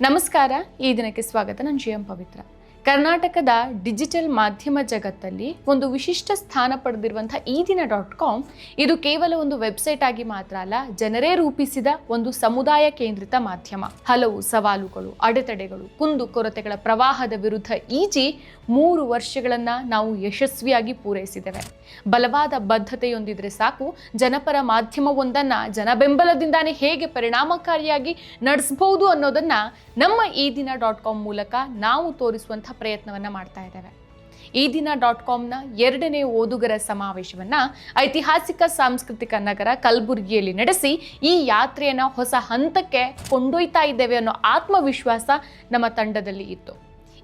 ನಮಸ್ಕಾರ. ಈ ದಿನಕ್ಕೆ ಸ್ವಾಗತ. ನಾನು ಜಿ ಎಂ ಪವಿತ್ರ. ಕರ್ನಾಟಕದ ಡಿಜಿಟಲ್ ಮಾಧ್ಯಮ ಜಗತ್ತಲ್ಲಿ ಒಂದು ವಿಶಿಷ್ಟ ಸ್ಥಾನ ಪಡೆದಿರುವಂತಹ ಈ ದಿನ ಡಾಟ್ ಕಾಮ್ ಇದು ಕೇವಲ ಒಂದು ವೆಬ್ಸೈಟ್ ಆಗಿ ಮಾತ್ರ ಅಲ್ಲ, ಜನರೇ ರೂಪಿಸಿದ ಒಂದು ಸಮುದಾಯ ಕೇಂದ್ರಿತ ಮಾಧ್ಯಮ. ಹಲವು ಸವಾಲುಗಳು, ಅಡೆತಡೆಗಳು, ಕುಂದು ಕೊರತೆಗಳ ಪ್ರವಾಹದ ವಿರುದ್ಧ ಈಜಿ ಮೂರು ವರ್ಷಗಳನ್ನ ನಾವು ಯಶಸ್ವಿಯಾಗಿ ಪೂರೈಸಿದ್ದೇವೆ. ಬಲವಾದ ಬದ್ಧತೆಯೊಂದಿದ್ರೆ ಸಾಕು, ಜನಪರ ಮಾಧ್ಯಮವೊಂದನ್ನ ಜನ ಬೆಂಬಲದಿಂದಾನೇ ಹೇಗೆ ಪರಿಣಾಮಕಾರಿಯಾಗಿ ನಡೆಸಬಹುದು ಅನ್ನೋದನ್ನ ನಮ್ಮ ಈ ದಿನ ಡಾಟ್ ಕಾಮ್ ಮೂಲಕ ನಾವು ತೋರಿಸುವಂಥ ಪ್ರಯತ್ನವನ್ನ ಮಾಡ್ತಾ ಇದ್ದೇವೆ. ಈ ದಿನ ಡಾಟ್ ಕಾಮ್ನ ಎರಡನೇ ಓದುಗರ ಸಮಾವೇಶವನ್ನ ಐತಿಹಾಸಿಕ ಸಾಂಸ್ಕೃತಿಕ ನಗರ ಕಲಬುರಗಿಯಲ್ಲಿ ನಡೆಸಿ ಈ ಯಾತ್ರೆಯನ್ನು ಹೊಸ ಹಂತಕ್ಕೆ ಕೊಂಡೊಯ್ತಾ ಇದ್ದೇವೆ ಅನ್ನೋ ಆತ್ಮವಿಶ್ವಾಸ ನಮ್ಮ ತಂಡದಲ್ಲಿ ಇತ್ತು.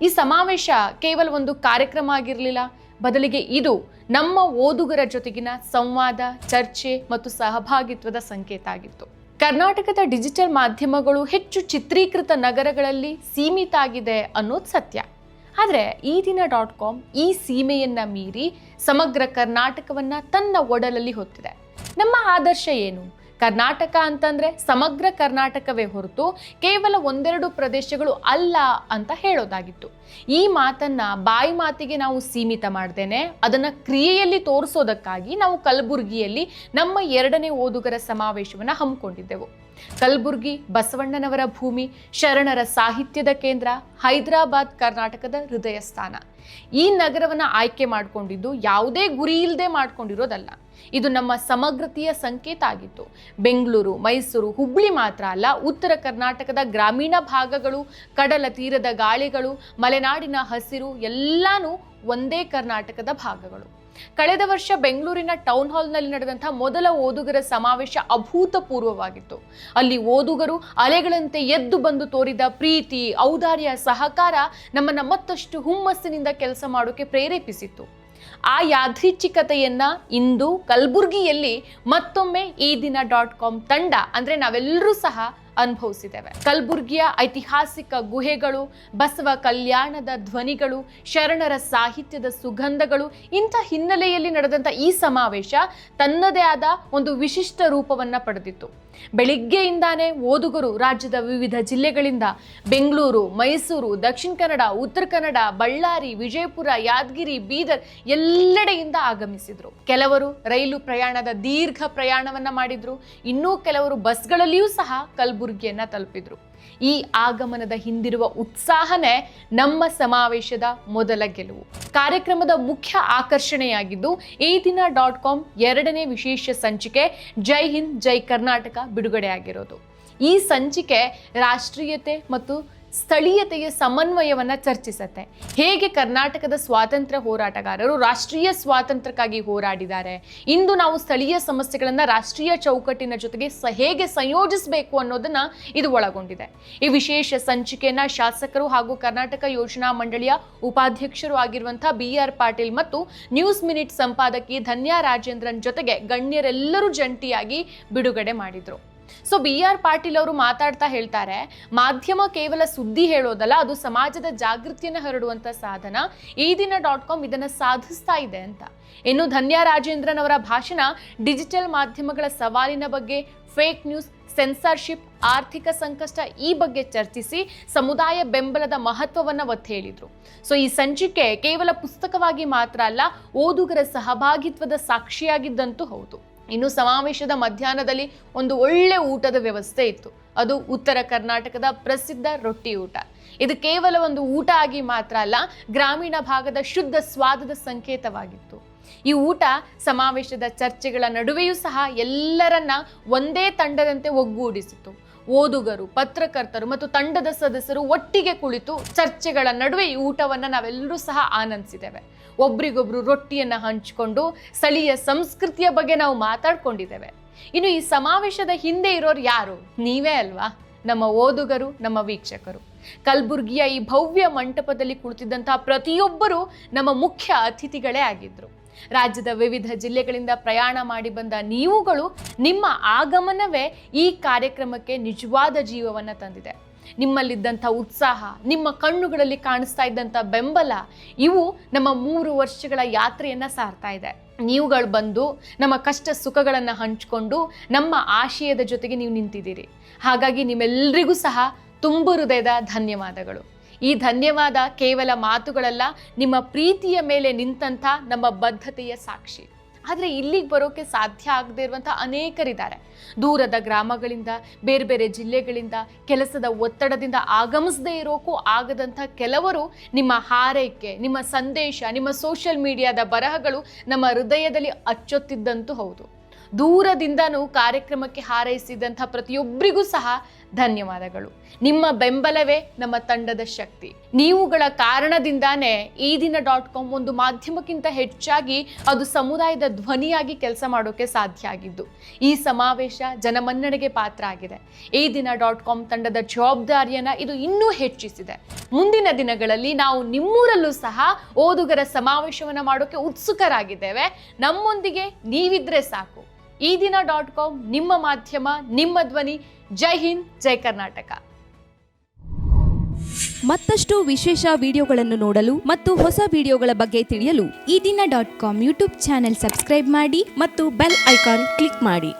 ಈ ಸಮಾವೇಶ ಕೇವಲ ಒಂದು ಕಾರ್ಯಕ್ರಮ ಆಗಿರಲಿಲ್ಲ. ಬದಲಿಗೆ ಇದು ನಮ್ಮ ಓದುಗರ ಜೊತೆಗಿನ ಸಂವಾದ, ಚರ್ಚೆ ಮತ್ತು ಸಹಭಾಗಿತ್ವದ ಸಂಕೇತ ಆಗಿತ್ತು. ಕರ್ನಾಟಕದ ಡಿಜಿಟಲ್ ಮಾಧ್ಯಮಗಳು ಹೆಚ್ಚು ಚಿತ್ರೀಕೃತ ನಗರಗಳಲ್ಲಿ ಸೀಮಿತ ಆಗಿದೆ ಅನ್ನೋದು ಸತ್ಯ. ಆದರೆ ಈ ದಿನ ಡಾಟ್ ಕಾಮ್ ಈ ಸೀಮೆಯನ್ನು ಮೀರಿ ಸಮಗ್ರ ಕರ್ನಾಟಕವನ್ನು ತನ್ನ ಒಡಲಲ್ಲಿ ಹೊತ್ತಿದೆ. ನಮ್ಮ ಆದರ್ಶ ಏನು? ಕರ್ನಾಟಕ ಅಂತಂದರೆ ಸಮಗ್ರ ಕರ್ನಾಟಕವೇ ಹೊರತು ಕೇವಲ ಒಂದೆರಡು ಪ್ರದೇಶಗಳು ಅಲ್ಲ ಅಂತ ಹೇಳೋದಾಗಿತ್ತು. ಈ ಮಾತನ್ನ ಬಾಯಿ ಮಾತಿಗೆ ನಾವು ಸೀಮಿತ ಮಾಡ್ದೇನೆ, ಅದನ್ನು ಕ್ರಿಯೆಯಲ್ಲಿ ತೋರಿಸೋದಕ್ಕಾಗಿ ನಾವು ಕಲಬುರಗಿಯಲ್ಲಿ ನಮ್ಮ ಎರಡನೇ ಓದುಗರ ಸಮಾವೇಶವನ್ನು ಹಮ್ಮಿಕೊಂಡಿದ್ದೆವು. ಕಲಬುರ್ಗಿ ಬಸವಣ್ಣನವರ ಭೂಮಿ, ಶರಣರ ಸಾಹಿತ್ಯದ ಕೇಂದ್ರ, ಹೈದರಾಬಾದ್ ಕರ್ನಾಟಕದ ಹೃದಯ ಸ್ಥಾನ ಈ ನಗರವನ್ನ ಆಯ್ಕೆ ಮಾಡಿಕೊಂಡಿದ್ದು ಯಾವುದೇ ಗುರಿ ಇಲ್ಲದೆ ಮಾಡಿಕೊಂಡಿರೋದಲ್ಲ. ಇದು ನಮ್ಮ ಸಮಗ್ರತೆಯ ಸಂಕೇತ ಆಗಿತ್ತು. ಬೆಂಗಳೂರು, ಮೈಸೂರು, ಹುಬ್ಳಿ ಮಾತ್ರ ಅಲ್ಲ, ಉತ್ತರ ಕರ್ನಾಟಕದ ಗ್ರಾಮೀಣ ಭಾಗಗಳು, ಕಡಲ ತೀರದ ಗಾಳಿಗಳು, ಮಲೆನಾಡಿನ ಹಸಿರು ಎಲ್ಲಾನು ಒಂದೇ ಕರ್ನಾಟಕದ ಭಾಗಗಳು. ಕಳೆದ ವರ್ಷ ಬೆಂಗಳೂರಿನ ಟೌನ್ ಹಾಲ್ನಲ್ಲಿ ನಡೆದಂತಹ ಮೊದಲ ಓದುಗರ ಸಮಾವೇಶ ಅಭೂತಪೂರ್ವವಾಗಿತ್ತು. ಅಲ್ಲಿ ಓದುಗರು ಅಲೆಗಳಂತೆ ಎದ್ದು ಬಂದು ತೋರಿದ ಪ್ರೀತಿ, ಔದಾರ್ಯ, ಸಹಕಾರ ನಮ್ಮನ್ನು ಮತ್ತಷ್ಟು ಹುಮ್ಮಸ್ಸಿನಿಂದ ಕೆಲಸ ಮಾಡೋಕೆ ಪ್ರೇರೇಪಿಸಿತ್ತು. ಆ ಯಾದೃಚ್ಛಿಕತೆಯನ್ನ ಇಂದು ಕಲಬುರ್ಗಿಯಲ್ಲಿ ಮತ್ತೊಮ್ಮೆ ಈ ದಿನ ಡಾಟ್ ಕಾಮ್ ತಂಡ, ಅಂದ್ರೆ ನಾವೆಲ್ಲರೂ ಸಹ ಅನುಭವಿಸಿದ್ದೇವೆ. ಕಲಬುರ್ಗಿಯ ಐತಿಹಾಸಿಕ ಗುಹೆಗಳು, ಬಸವ ಕಲ್ಯಾಣದ ಧ್ವನಿಗಳು, ಶರಣರ ಸಾಹಿತ್ಯದ ಸುಗಂಧಗಳು, ಇಂಥ ಹಿನ್ನೆಲೆಯಲ್ಲಿ ನಡೆದಂಥ ಈ ಸಮಾವೇಶ ತನ್ನದೇ ಆದ ಒಂದು ವಿಶಿಷ್ಟ ರೂಪವನ್ನು ಪಡೆದಿತ್ತು. ಬೆಳಿಗ್ಗೆಯಿಂದಾನೇ ಓದುಗರು ರಾಜ್ಯದ ವಿವಿಧ ಜಿಲ್ಲೆಗಳಿಂದ ಬೆಂಗಳೂರು, ಮೈಸೂರು, ದಕ್ಷಿಣ ಕನ್ನಡ, ಉತ್ತರ ಕನ್ನಡ, ಬಳ್ಳಾರಿ, ವಿಜಯಪುರ, ಯಾದಗಿರಿ, ಬೀದರ್ ಎಲ್ಲೆಡೆಯಿಂದ ಆಗಮಿಸಿದ್ರು. ಕೆಲವರು ರೈಲು ಪ್ರಯಾಣದ ದೀರ್ಘ ಪ್ರಯಾಣವನ್ನ ಮಾಡಿದ್ರು. ಇನ್ನೂ ಕೆಲವರು ಬಸ್ಗಳಲ್ಲಿಯೂ ಸಹ ಕಲಬುರಗಿಯನ್ನ ತಲುಪಿದ್ರು. ಈ ಆಗಮನದ ಹಿಂದಿರುವ ಉತ್ಸಾಹನೇ ನಮ್ಮ ಸಮಾವೇಶದ ಮೊದಲ ಗೆಲುವು. ಕಾರ್ಯಕ್ರಮದ ಮುಖ್ಯ ಆಕರ್ಷಣೆಯಾಗಿದ್ದು, ಈ ದಿನ ಡಾಟ್ ಕಾಮ್ ಎರಡನೇ ವಿಶೇಷ ಸಂಚಿಕೆ ಜೈ ಹಿಂದ್, ಜೈ ಕರ್ನಾಟಕ ಬಿಡುಗಡೆಯಾಗಿರೋದು. ಈ ಸಂಚಿಕೆ ರಾಷ್ಟ್ರೀಯತೆ ಮತ್ತು ಸ್ಥಳೀಯತೆಯ ಸಮನ್ವಯವನ್ನು ಚರ್ಚಿಸುತ್ತೆ. ಹೇಗೆ ಕರ್ನಾಟಕದ ಸ್ವಾತಂತ್ರ್ಯ ಹೋರಾಟಗಾರರು ರಾಷ್ಟ್ರೀಯ ಸ್ವಾತಂತ್ರ್ಯಕ್ಕಾಗಿ ಹೋರಾಡಿದ್ದಾರೆ? ಇಂದು ನಾವು ಸ್ಥಳೀಯ ಸಮಸ್ಯೆಗಳನ್ನು ರಾಷ್ಟ್ರೀಯ ಚೌಕಟ್ಟಿನ ಜೊತೆಗೆ ಹೇಗೆ ಸಂಯೋಜಿಸಬೇಕು ಅನ್ನೋದನ್ನ ಇದು ಒಳಗೊಂಡಿದೆ. ಈ ವಿಶೇಷ ಸಂಚಿಕೆಯನ್ನ ಶಾಸಕರು ಹಾಗೂ ಕರ್ನಾಟಕ ಯೋಜನಾ ಮಂಡಳಿಯ ಉಪಾಧ್ಯಕ್ಷರು ಆಗಿರುವಂತಹ ಬಿ ಆರ್ ಪಾಟೀಲ್ ಮತ್ತು ನ್ಯೂಸ್ ಮಿನಿಟ್ ಸಂಪಾದಕಿ ಧನ್ಯಾ ರಾಜೇಂದ್ರನ್ ಜೊತೆಗೆ ಗಣ್ಯರೆಲ್ಲರೂ ಜಂಟಿಯಾಗಿ ಬಿಡುಗಡೆ ಮಾಡಿದ್ರು. ಸೊ ಬಿ ಆರ್ ಪಾಟೀಲ್ ಅವರು ಮಾತಾಡ್ತಾ ಹೇಳ್ತಾರೆ, ಮಾಧ್ಯಮ ಕೇವಲ ಸುದ್ದಿ ಹೇಳೋದಲ್ಲ, ಅದು ಸಮಾಜದ ಜಾಗೃತಿಯನ್ನು ಹರಡುವಂಥ ಸಾಧನ. ಈ ದಿನ ಡಾಟ್ ಕಾಮ್ ಇದನ್ನ ಸಾಧಿಸ್ತಾ ಇದೆ ಅಂತ. ಇನ್ನು ಧನ್ಯಾ ರಾಜೇಂದ್ರನ್ ಅವರ ಭಾಷಣ, ಡಿಜಿಟಲ್ ಮಾಧ್ಯಮಗಳ ಸವಾಲಿನ ಬಗ್ಗೆ, ಫೇಕ್ ನ್ಯೂಸ್, ಸೆನ್ಸಾರ್ಶಿಪ್, ಆರ್ಥಿಕ ಸಂಕಷ್ಟ ಈ ಬಗ್ಗೆ ಚರ್ಚಿಸಿ, ಸಮುದಾಯ ಬೆಂಬಲದ ಮಹತ್ವವನ್ನು ಒತ್ತಿ ಹೇಳಿದರು ಸೊ ಈ ಸಂಚಿಕೆ ಕೇವಲ ಪುಸ್ತಕವಾಗಿ ಮಾತ್ರ ಅಲ್ಲ, ಓದುಗರ ಸಹಭಾಗಿತ್ವದ ಸಾಕ್ಷಿಯಾಗಿದ್ದಂತೂ ಹೌದು. ಇನ್ನು ಸಮಾವೇಶದ ಮಧ್ಯಾಹ್ನದಲ್ಲಿ ಒಂದು ಒಳ್ಳೆ ಊಟದ ವ್ಯವಸ್ಥೆ ಇತ್ತು. ಅದು ಉತ್ತರ ಕರ್ನಾಟಕದ ಪ್ರಸಿದ್ಧ ರೊಟ್ಟಿ ಊಟ. ಇದು ಕೇವಲ ಒಂದು ಊಟ ಆಗಿ ಮಾತ್ರ ಅಲ್ಲ, ಗ್ರಾಮೀಣ ಭಾಗದ ಶುದ್ಧ ಸ್ವಾದದ ಸಂಕೇತವಾಗಿತ್ತು. ಈ ಊಟ ಸಮಾವೇಶದ ಚರ್ಚೆಗಳ ನಡುವೆಯೂ ಸಹ ಎಲ್ಲರನ್ನ ಒಂದೇ ತಂಡದಂತೆ ಒಗ್ಗೂಡಿಸಿತು. ಓದುಗರು, ಪತ್ರಕರ್ತರು ಮತ್ತು ತಂಡದ ಸದಸ್ಯರು ಒಟ್ಟಿಗೆ ಕುಳಿತು ಚರ್ಚೆಗಳ ನಡುವೆ ಈ ಊಟವನ್ನು ನಾವೆಲ್ಲರೂ ಸಹ ಆನಂದಿಸಿದ್ದೇವೆ. ಒಬ್ರಿಗೊಬ್ರು ರೊಟ್ಟಿಯನ್ನು ಹಂಚಿಕೊಂಡು, ಸ್ಥಳೀಯ ಸಂಸ್ಕೃತಿಯ ಬಗ್ಗೆ ನಾವು ಮಾತಾಡ್ಕೊಂಡಿದ್ದೇವೆ. ಇನ್ನು ಈ ಸಮಾವೇಶದ ಹಿಂದೆ ಇರೋರು ಯಾರು? ನೀವೇ ಅಲ್ವಾ? ನಮ್ಮ ಓದುಗರು, ನಮ್ಮ ವೀಕ್ಷಕರು. ಕಲಬುರ್ಗಿಯ ಈ ಭವ್ಯ ಮಂಟಪದಲ್ಲಿ ಕುಳಿತಿದ್ದಂತಹ ಪ್ರತಿಯೊಬ್ಬರು ನಮ್ಮ ಮುಖ್ಯ ಅತಿಥಿಗಳೇ ಆಗಿದ್ರು. ರಾಜ್ಯದ ವಿವಿಧ ಜಿಲ್ಲೆಗಳಿಂದ ಪ್ರಯಾಣ ಮಾಡಿ ಬಂದ ನೀವುಗಳು ನಿಮ್ಮ ಆಗಮನವೇ ಈ ಕಾರ್ಯಕ್ರಮಕ್ಕೆ ನಿಜವಾದ ಜೀವವನ್ನ ತಂದಿದೆ. ನಿಮ್ಮಲ್ಲಿದ್ದಂಥ ಉತ್ಸಾಹ, ನಿಮ್ಮ ಕಣ್ಣುಗಳಲ್ಲಿ ಕಾಣಿಸ್ತಾ ಇದ್ದಂಥ ಬೆಂಬಲ, ಇವು ನಮ್ಮ ಮೂರು ವರ್ಷಗಳ ಯಾತ್ರೆಯನ್ನ ಸಾರ್ತಾ ಇದೆ. ನೀವುಗಳು ಬಂದು ನಮ್ಮ ಕಷ್ಟ ಸುಖಗಳನ್ನು ಹಂಚಿಕೊಂಡು ನಮ್ಮ ಆಶಯದ ಜೊತೆಗೆ ನೀವು ನಿಂತಿದ್ದೀರಿ. ಹಾಗಾಗಿ ನಿಮ್ಮೆಲ್ಲರಿಗೂ ಸಹ ತುಂಬು ಹೃದಯದ ಧನ್ಯವಾದಗಳು. ಈ ಧನ್ಯವಾದ ಕೇವಲ ಮಾತುಗಳಲ್ಲ, ನಿಮ್ಮ ಪ್ರೀತಿಯ ಮೇಲೆ ನಿಂತಹ ನಮ್ಮ ಬದ್ಧತೆಯ ಸಾಕ್ಷಿ. ಆದರೆ ಇಲ್ಲಿಗೆ ಬರೋಕೆ ಸಾಧ್ಯ ಆಗದೇ ಇರುವಂಥ ಅನೇಕರಿದ್ದಾರೆ. ದೂರದ ಗ್ರಾಮಗಳಿಂದ, ಬೇರೆ ಬೇರೆ ಜಿಲ್ಲೆಗಳಿಂದ, ಕೆಲಸದ ಒತ್ತಡದಿಂದ ಆಗಮಿಸದೇ ಇರೋಕ್ಕೂ ಆಗದಂಥ ಕೆಲವರು ನಿಮ್ಮ ಹಾರೈಕೆ, ನಿಮ್ಮ ಸಂದೇಶ, ನಿಮ್ಮ ಸೋಷಿಯಲ್ ಮೀಡಿಯಾದ ಬರಹಗಳು ನಮ್ಮ ಹೃದಯದಲ್ಲಿ ಅಚ್ಚೊತ್ತಿದ್ದಂತೂ ಹೌದು. ದೂರದಿಂದನೂ ಕಾರ್ಯಕ್ರಮಕ್ಕೆ ಹಾರೈಸಿದಂಥ ಪ್ರತಿಯೊಬ್ಬರಿಗೂ ಸಹ ಧನ್ಯವಾದಗಳು. ನಿಮ್ಮ ಬೆಂಬಲವೇ ನಮ್ಮ ತಂಡದ ಶಕ್ತಿ. ನೀವುಗಳ ಕಾರಣದಿಂದಾನೇ ಈ ದಿನ ಡಾಟ್ ಕಾಮ್ ಒಂದು ಮಾಧ್ಯಮಕ್ಕಿಂತ ಹೆಚ್ಚಾಗಿ ಅದು ಸಮುದಾಯದ ಧ್ವನಿಯಾಗಿ ಕೆಲಸ ಮಾಡೋಕೆ ಸಾಧ್ಯ ಆಗಿದ್ದು. ಈ ಸಮಾವೇಶ ಜನಮನ್ನಣೆಗೆ ಪಾತ್ರ ಆಗಿದೆ. ಈ ದಿನ ಡಾಟ್ ಕಾಮ್ ತಂಡದ ಜವಾಬ್ದಾರಿಯನ್ನ ಇದು ಇನ್ನೂ ಹೆಚ್ಚಿಸಿದೆ. ಮುಂದಿನ ದಿನಗಳಲ್ಲಿ ನಾವು ನಿಮ್ಮೂರಲ್ಲೂ ಸಹ ಓದುಗರ ಸಮಾವೇಶವನ್ನು ಮಾಡೋಕೆ ಉತ್ಸುಕರಾಗಿದ್ದೇವೆ. ನಮ್ಮೊಂದಿಗೆ ನೀವಿದ್ರೆ ಸಾಕು. ಈ ದಿನ ಡಾಟ್ ಕಾಮ್ ನಿಮ್ಮ ಮಾಧ್ಯಮ, ನಿಮ್ಮ ಧ್ವನಿ. ಜೈ ಹಿಂದ್, ಜೈ ಕರ್ನಾಟಕ. ಮತ್ತಷ್ಟು ವಿಶೇಷ ವಿಡಿಯೋಗಳನ್ನು ನೋಡಲು ಮತ್ತು ಹೊಸ ವಿಡಿಯೋಗಳ ಬಗ್ಗೆ ತಿಳಿಯಲು ಈ ದಿನ dot com YouTube channel subscribe ಮಾಡಿ ಮತ್ತು ಬೆಲ್ ಐಕಾನ್ ಕ್ಲಿಕ್ ಮಾಡಿ.